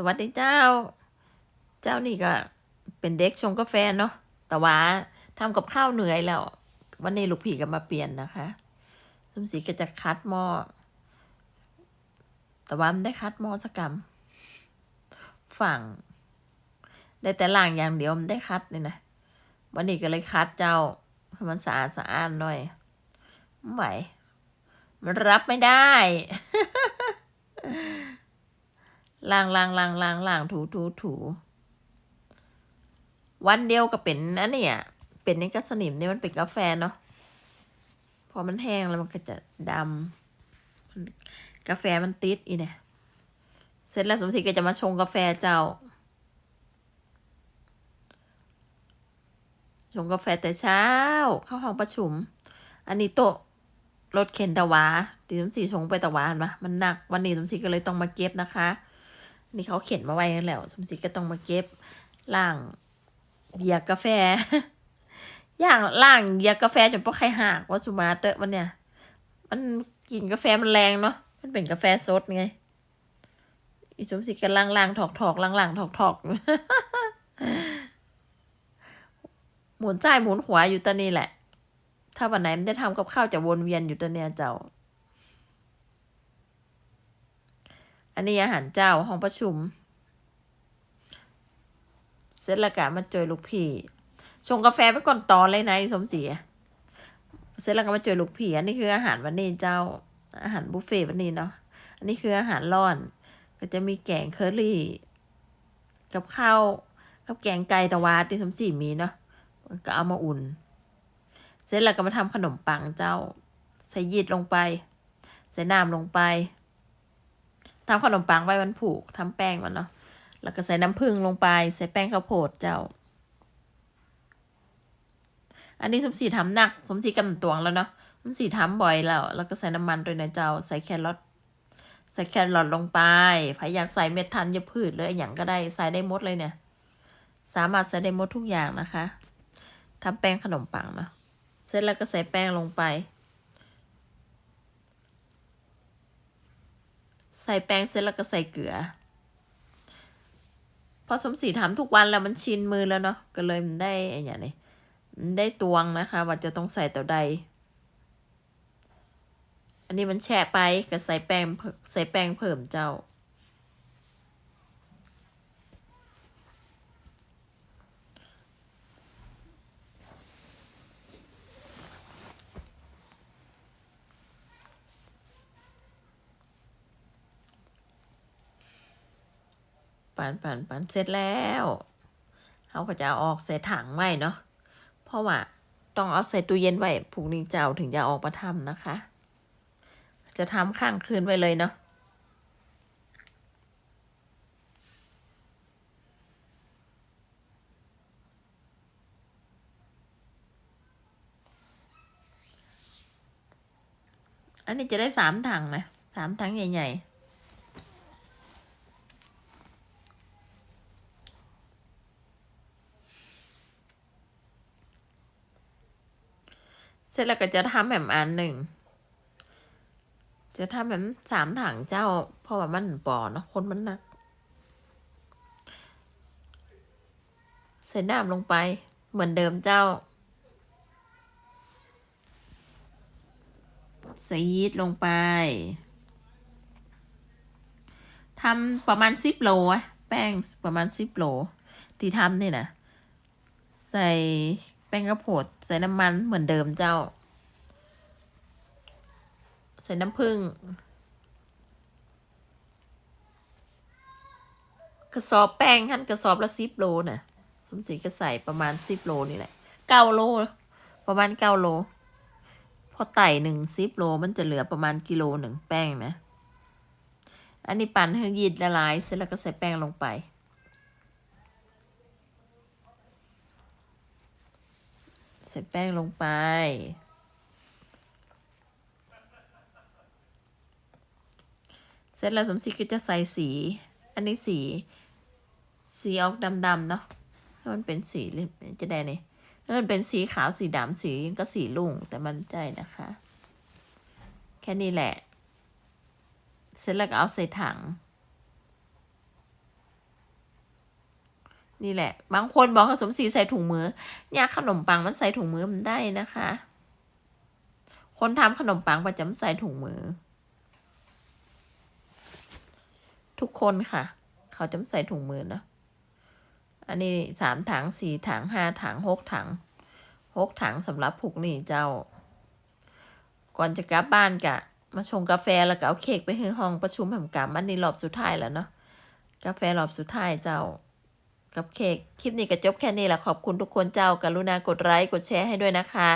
สวัสดีเจ้า เจ้านี่ก็เป็นเด็กชงกาแฟเนาะ แต่ว่าทำกับข้าวเหนื่อยแล้ว วันนี้ลูกพี่ก็มาเปลี่ยนนะคะสมศรีก็จะคัดหม้อ แต่ว่ามันได้คัดหม้อสักกรรม ฝั่ง ได้แต่ล่างอย่างเดียวมันได้คัดเลยนะ วันนี้ก็เลยคัดเจ้าให้มันสะอาดสะอ้านหน่อยไม่ไหวมันรับไม่ได้ ล้างล้างล้างล้างล้างถูถูถูวันเดียวก็เป็นอันเนี้ยเป็นในกระสนิมเนี่ยมันเป็นกาแฟเนาะพอมันแห้งแล้วมันก็จะดำกาแฟมันติดอีเนี่ยเสร็จแล้วสมศรีก็จะมาชงกาแฟเจ้า ชงกาแฟแต่เช้า เข้าห้องประชุม อันนี้โต๊ะรถเข็นตะวาตีสมศรีชงไปตะวานปะมันหนักวันนี้สมศรีก็เลยต้องมาเก็บนะคะ นี่เขาเข็นมาไว้แล้วสมศรีก็ต้องมาเก็บล่างเหยียกกาแฟอย่างล่างเหยียกกาแฟจนพวกใครหักว่าสุมาเตอะมันเนี่ย มันกินกาแฟมันแรงเนาะมันเป็นกาแฟสดไงอีสมศรีก็ล่างล่างถอกถอกล่างล่างถอกถอกหมุนใจหมุนหัวอยู่ตอนนี้แหละ ถ้าวันไหนไม่ได้ทำกับข้าวจะวนเวียนอยู่ตอนเนี้ยเจ้า อันนี้อาหารเจ้าห้องประชุม เสร็จแล้วก็มาจอยลูกพี่ชงกาแฟไปก่อนตอนเลยนะสมศรีเสร็จแล้วก็มาจอยลูกพี่อันนี้คืออาหารวันนี้เจ้า อาหารบุฟเฟ่ต์วันนี้เนาะอันนี้คืออาหารร้อน ก็จะมีแกงเคอรี่ กับข้าวกับแกงไก่ตะวาที่สมศรีมีเนาะก็เอามาอุ่น เสร็จแล้วก็มาทำขนมปังเจ้า ใส่ยีสต์ลงไป ใส่น้ำลงไป ทำขนมปังไว้มันผูกทำแป้งมันเนาะแล้วก็ใส่น้ำผึ้งลงไป ใส่แป้งข้าวโพดเจ้า อันนี้สมศรีทำหนัก สมศรีกำตวงแล้วเนาะสมศรีทำบ่อยแล้ว แล้วก็ใส่น้ำมันด้วยนะเจ้า ใส่แครอทใส่แครอทลงไปใครอยากใส่เม็ดธัญพืชเลยอย่างก็ได้ใส่ได้หมดเลยเนี่ย สามารถใส่ได้หมดทุกอย่างนะคะทำแป้งขนมปังเนาะเสร็จแล้วก็ใส่แป้งลงไป ใส่แป้งเสร็จแล้วก็ใส่เกลือ พอสมศรีทำทุกวันแล้วมันชินมือแล้วเนาะก็เลยมันได้ไอ้อย่างนี้มันได้ตวงนะคะ ว่าจะต้องใส่ต่อใด อันนี้มันแช่ไปก็ใส่แป้งใส่แป้งเพิ่มเจ้า ปั่นปั่นปั่นเสร็จแล้วเขาก็จะเอาออกใส่ถังไว้เนาะเพราะว่าต้องเอาใส่ตู้เย็นไว้พรุ่งนี้เจ้าถึงจะออกมาทำนะคะ จะทำข้างคืนไว้เลยเนาะอันนี้จะได้สามถังนะสามถังใหญ่ ๆ สร็จแล้วก็จะทำแบบอันหนึ่ง จะทำแบบสามถังเจ้า เพราะว่ามันปอเนาะคนมันหนัก ใส่น้ำลงไปเหมือนเดิมเจ้า ใส่ยีสต์ลงไปทำประมาณสิบโลอะแป้งประมาณสิบโลที่ทำนี่นะใส่ แป้งข้าวโพดใส่น้ำมันเหมือนเดิมเจ้า ใส่น้ำผึ้งกระสอบแป้งขั้นกระสอบละสิบโลน่ะ สมศรีก็ใส่ประมาณสิบโลนี่แหละเก้าโล ประมาณเก้าโล พอไต่หนึ่งสิบโลมันจะเหลือประมาณกิโลหนึ่งแป้งนะ อันนี้ปั่นให้ยีดละลายเสร็จแล้วก็ใส่แป้งลงไป ใส่แป้งลงไป เสร็จแล้วสมศรีก็จะใส่สี อันนี้สี สีออกดำๆเนาะถ้ามันเป็นสีเรียบจะได้เนี่ยถ้ามันเป็นสีขาวสีดำสียังก็สีลุ่งแต่มันใจนะคะ แค่นี้แหละ เสร็จแล้วก็เอาใส่ถัง นี่แหละ บางคนบอกว่าสมศรีใส่ถุงมือยาขนมปังมันใส่ถุงมือมันได้นะคะ คนทำขนมปังประจำใส่ถุงมือ ทุกคนค่ะ เขาจำใส่ถุงมือนะอันนี้สามถังสี่ถังห้าถังหกถังหกถังสำหรับผูกนี่เจ้า ก่อนจะกลับบ้านกะ มาชงกาแฟแล้วก็เอาเค้กไปให้ห้องประชุมแห่งกรรมอันนี้รอบสุดท้ายแล้วเนาะกาแฟรอบสุดท้ายเจ้า กับเค้กคลิปนี้ก็จบแค่นี้แหละขอบคุณทุกคนเจ้ากรุณากดไลค์กดแชร์ให้ด้วยนะคะ